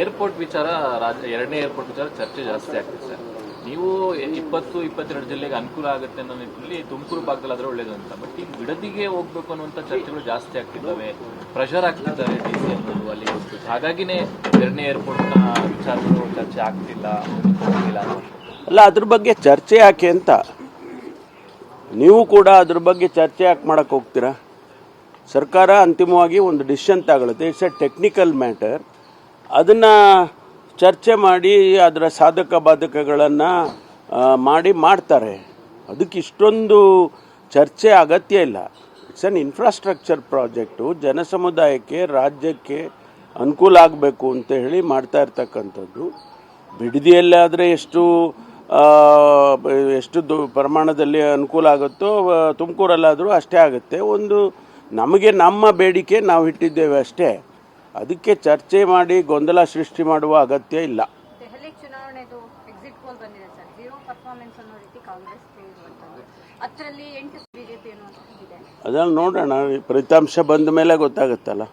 Airport ವಿಚಾರ ರಾಜ್ಯ ಎರಡನೇ ಏರ್ಪೋರ್ಟ್ ವಿಚಾರ ಚರ್ಚೆ ಜಾಸ್ತಿ ಆಗ್ತಿದೆ ಸರ್. ನೀವು ಇಪ್ಪತ್ತು, ಇಪ್ಪತ್ತೆರಡು ಜಿಲ್ಲೆಗೆ ಅನುಕೂಲ ಆಗುತ್ತೆ ಅನ್ನೋ ನಿಟ್ಟಿನಲ್ಲಿ ತುಮಕೂರು ಭಾಗದಲ್ಲಿ ಆದರೆ ಒಳ್ಳೇದು ಅಂತ ಬಟ್ ಈಗ ಬಿಡದಿಗೆ ಹೋಗ್ಬೇಕು ಅನ್ನುವಂಥ ಚರ್ಚೆಗಳು ಜಾಸ್ತಿ ಆಗ್ತಿದ್ದಾವೆ. ಪ್ರೆಷರ್ ಆಗ್ತಿದ್ದಾರೆ ಡಿ ಸಿ ಅನ್ನೋದು ಅಲ್ಲಿ ಹಾಗಾಗಿನೇ ಎರಡನೇ ಏರ್ಪೋರ್ಟ್ನ ವಿಚಾರಗಳು ಚರ್ಚೆ ಆಗ್ತಿಲ್ಲ ಅಲ್ಲ, ಅದ್ರ ಬಗ್ಗೆ ಚರ್ಚೆ ಯಾಕೆ ಅಂತ? ನೀವು ಕೂಡ ಅದ್ರ ಬಗ್ಗೆ ಚರ್ಚೆ ಯಾಕೆ ಮಾಡೋಕ್ಕೆ ಹೋಗ್ತೀರಾ? ಸರ್ಕಾರ ಅಂತಿಮವಾಗಿ ಒಂದು ಡಿಸಿಷನ್ ತಗೊಳುತ್ತೆ. ಇಟ್ಸ್ ಎ ಟೆಕ್ನಿಕಲ್ ಮ್ಯಾಟರ್ ಅದನ್ನು ಚರ್ಚೆ ಮಾಡಿ ಅದರ ಸಾಧಕ ಬಾಧಕಗಳನ್ನು ಮಾಡಿ ಮಾಡ್ತಾರೆ. ಅದಕ್ಕೆ ಇಷ್ಟೊಂದು ಚರ್ಚೆ ಅಗತ್ಯ ಇಲ್ಲ. ಇಟ್ಸ್ ಅನ್ ಇನ್ಫ್ರಾಸ್ಟ್ರಕ್ಚರ್ ಪ್ರಾಜೆಕ್ಟು ಜನಸಮುದಾಯಕ್ಕೆ, ರಾಜ್ಯಕ್ಕೆ ಅನುಕೂಲ ಆಗಬೇಕು ಅಂತ ಹೇಳಿ ಮಾಡ್ತಾ ಇರ್ತಕ್ಕಂಥದ್ದು. ಬಿಡದಿಯಲ್ಲಾದರೆ ಎಷ್ಟು ಎಷ್ಟು ದು, ಪ್ರಮಾಣದಲ್ಲಿ ಅನುಕೂಲ ಆಗುತ್ತೋ ತುಮಕೂರಲ್ಲಾದರೂ ಅಷ್ಟೇ ಆಗುತ್ತೆ. ಒಂದು ನಮಗೆ ನಮ್ಮ ಬೇಡಿಕೆ ನಾವು ಇಟ್ಟಿದ್ದೇವೆ ಅಷ್ಟೇ. ಅದಕ್ಕೆ ಚರ್ಚೆ ಮಾಡಿ ಗೊಂದಲ ಸೃಷ್ಟಿ ಮಾಡುವ ಅಗತ್ಯ ಇಲ್ಲ. ದೆಹಲಿ ಚುನಾವಣೆದು ಎಕ್ಸಿಟ್ ಪೋಲ್ ಬಂದಿದೆ ಸರ್. ಜೀರೋ ಪರ್ಫಾರ್ಮೆನ್ಸ್ ಅನ್ನೋ ರೀತಿ ಕಾಂಗ್ರೆಸ್ ಇರುವಂತದ್ದು ಹತ್ತರಲ್ಲಿ ಎಂಟು ಬಿಜೆಪಿ ಅನ್ನುವಂಥದ್ದಿದೆ ಅದನ್ನು ನೋಡೋಣ. ಫಲಿತಾಂಶ ಬಂದ ಮೇಲೆ ಗೊತ್ತಾಗುತ್ತಲ್ಲ.